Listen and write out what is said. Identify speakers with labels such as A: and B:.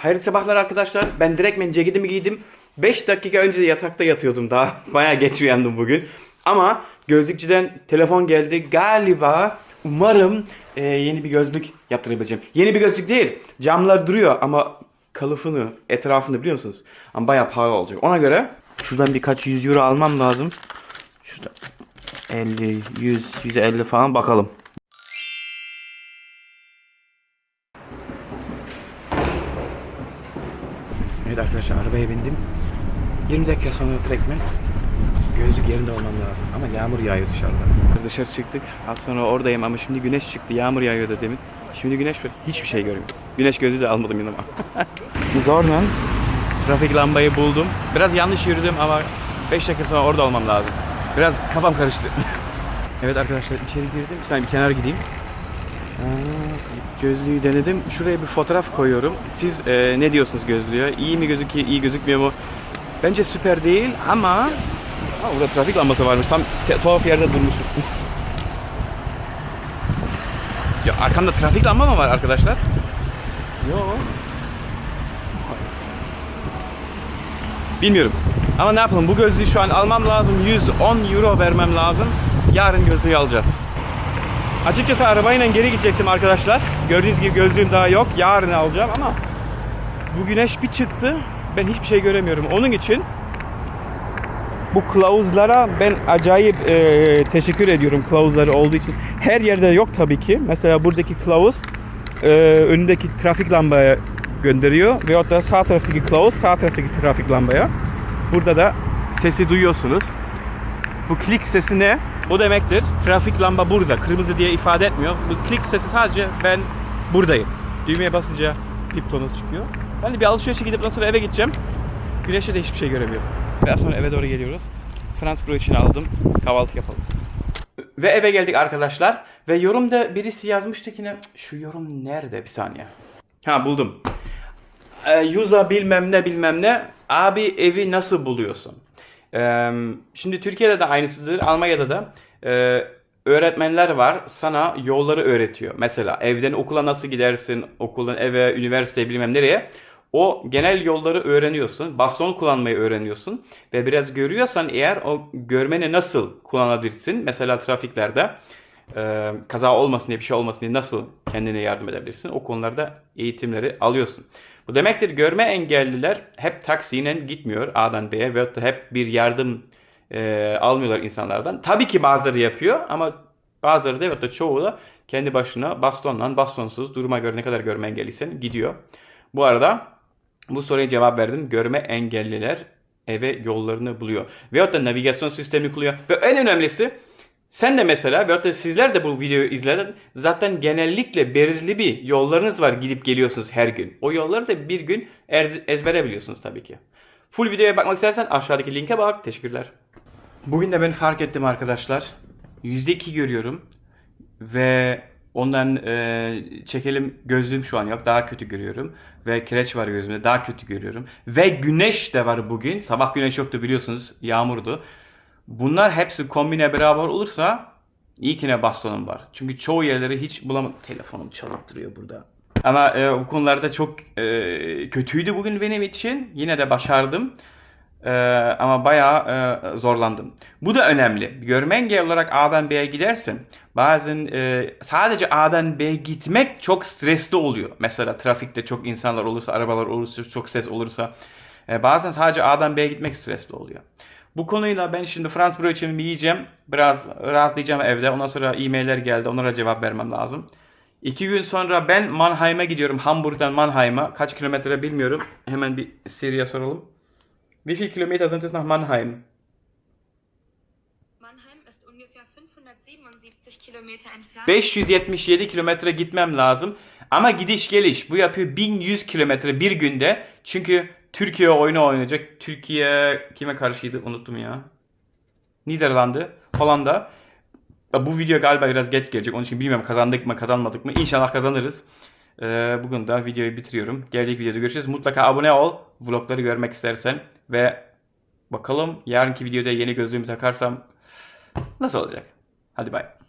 A: Hayırlı sabahlar arkadaşlar. Ben direktmen ceketimi giydim. 5 dakika önce de yatakta yatıyordum daha. Bayağı geç uyandım bugün. Ama gözlükçüden telefon geldi. Galiba umarım e, yeni bir gözlük yaptırabileceğim. Yeni bir gözlük değil. Camlar duruyor ama kalıfını, etrafını biliyor musunuz? Ama bayağı pahalı olacak. Ona göre şuradan birkaç yüz euro almam lazım. Şurada 50, 100, 150 falan bakalım. Evet arkadaşlar arabaya bindim. 20 dakika sonra direktmen gözlük yerinde olmam lazım. Ama yağmur yağıyor dışarıda. Dışarı çıktık. Az sonra oradayım ama şimdi güneş çıktı. Yağmur yağıyordu demin. Şimdi güneş var. Hiçbir şey görmüyorum. Güneş gözü de almadım yanıma. Zorla trafik lambayı buldum. Biraz yanlış yürüdüm ama 5 dakika sonra orada olmam lazım. Biraz kafam karıştı. evet arkadaşlar içeri girdim. Bir saniye bir kenara gideyim. Gözlüğü denedim. Şuraya bir fotoğraf koyuyorum. Siz e, ne diyorsunuz gözlüğe? İyi mi gözüküyor, iyi gözükmüyor mu? Bence süper değil ama... Aa, burada trafik lambası varmış. Tam tuhaf yerde durmuşum. ya arkamda trafik lamba mı var arkadaşlar? Yok. Bilmiyorum. Ama ne yapalım bu gözlüğü şu an almam lazım. 110 euro vermem lazım. Yarın gözlüğü alacağız. Açıkçası arabayla geri gidecektim arkadaşlar. Gördüğünüz gibi gözlüğüm daha yok. Yarın alacağım ama bu güneş bir çıktı. Ben hiçbir şey göremiyorum. Onun için bu kılavuzlara ben acayip e, teşekkür ediyorum kılavuzları olduğu için. Her yerde yok tabii ki. Mesela buradaki kılavuz e, önündeki trafik lambaya gönderiyor. Veyahut da sağ taraftaki kılavuz sağ taraftaki trafik lambaya. Burada da sesi duyuyorsunuz. Bu klik sesi ne? O demektir. Trafik lamba burada. Kırmızı diye ifade etmiyor. Bu klik sesi sadece ben buradayım. Düğmeye basınca pip tonu çıkıyor. Ben de bir alışverişe gidip ondan sonra eve gideceğim. Güneşe de hiçbir şey göremiyorum. Daha sonra eve doğru geliyoruz. Frans Bro için aldım. Kahvaltı yapalım. Ve eve geldik arkadaşlar. Ve yorumda birisi yazmıştı ki ne? Şu yorum nerede? Bir saniye. Ha buldum. E, Yuza bilmem ne bilmem ne. Abi evi nasıl buluyorsun? Şimdi Türkiye'de de aynısıdır. Almanya'da da öğretmenler var. Sana yolları öğretiyor. Mesela evden okula nasıl gidersin? Okuldan eve, üniversiteye bilmem nereye. O genel yolları öğreniyorsun. Baston kullanmayı öğreniyorsun. Ve biraz görüyorsan eğer o görmeni nasıl kullanabilirsin? Mesela trafiklerde e, kaza olmasın diye bir şey olmasın diye nasıl kendine yardım edebilirsin? O konularda eğitimleri alıyorsun. Bu demektir görme engelliler hep taksiyle gitmiyor A'dan B'ye veyahut da hep bir yardım e, almıyorlar insanlardan. Tabii ki bazıları yapıyor ama bazıları da veyahut da çoğu da kendi başına bastonla bastonsuz duruma göre ne kadar görme engelliysen gidiyor. Bu arada bu soruya cevap verdim. Görme engelliler eve yollarını buluyor. Veyahut da navigasyon sistemini kuruyor. Ve en önemlisi sen de mesela veyahut da sizler de bu videoyu izledin. Zaten genellikle belirli bir yollarınız var gidip geliyorsunuz her gün. O yolları da bir gün ez- ezbere biliyorsunuz tabii ki. Full videoya bakmak istersen aşağıdaki linke bak. Teşekkürler. Bugün de ben fark ettim arkadaşlar. %2 görüyorum. Ve ondan e, çekelim gözlüğüm şu an yok. Daha kötü görüyorum. Ve kireç var gözümde. Daha kötü görüyorum. Ve güneş de var bugün. Sabah güneş yoktu biliyorsunuz. Yağmurdu. Bunlar hepsi kombine beraber olursa iyi ki ne bastonum var. Çünkü çoğu yerleri hiç bulamadım. Telefonum çalıp burada. Ama e, bu konularda çok e, kötüydü bugün benim için. Yine de başardım. E, ama bayağı e, zorlandım. Bu da önemli. Görme olarak A'dan B'ye gidersin. Bazen e, sadece A'dan B'ye gitmek çok stresli oluyor. Mesela trafikte çok insanlar olursa, arabalar olursa, çok ses olursa. E, bazen sadece A'dan B'ye gitmek stresli oluyor. Bu konuyla ben şimdi Frans brötçemi yiyeceğim. Biraz rahatlayacağım evde. Ondan sonra e-mailler geldi. Onlara cevap vermem lazım. İki gün sonra ben Mannheim'a gidiyorum. Hamburg'dan Mannheim'a. Kaç kilometre bilmiyorum. Hemen bir Siri'ye soralım. Wie viel Kilometer sind es nach Mannheim?
B: Mannheim ist ungefähr 577 Kilometer entfernt.
A: 577 kilometre gitmem lazım. Ama gidiş geliş bu yapıyor 1100 kilometre bir günde. Çünkü Türkiye oyunu oynayacak. Türkiye kime karşıydı unuttum ya. Niderlanda, Hollanda. Bu video galiba biraz geç gelecek. Onun için bilmiyorum kazandık mı kazanmadık mı. İnşallah kazanırız. Ee, bugün de videoyu bitiriyorum. Gelecek videoda görüşürüz. Mutlaka abone ol. Vlogları görmek istersen. Ve bakalım yarınki videoda yeni gözlüğümü takarsam nasıl olacak? Hadi bay.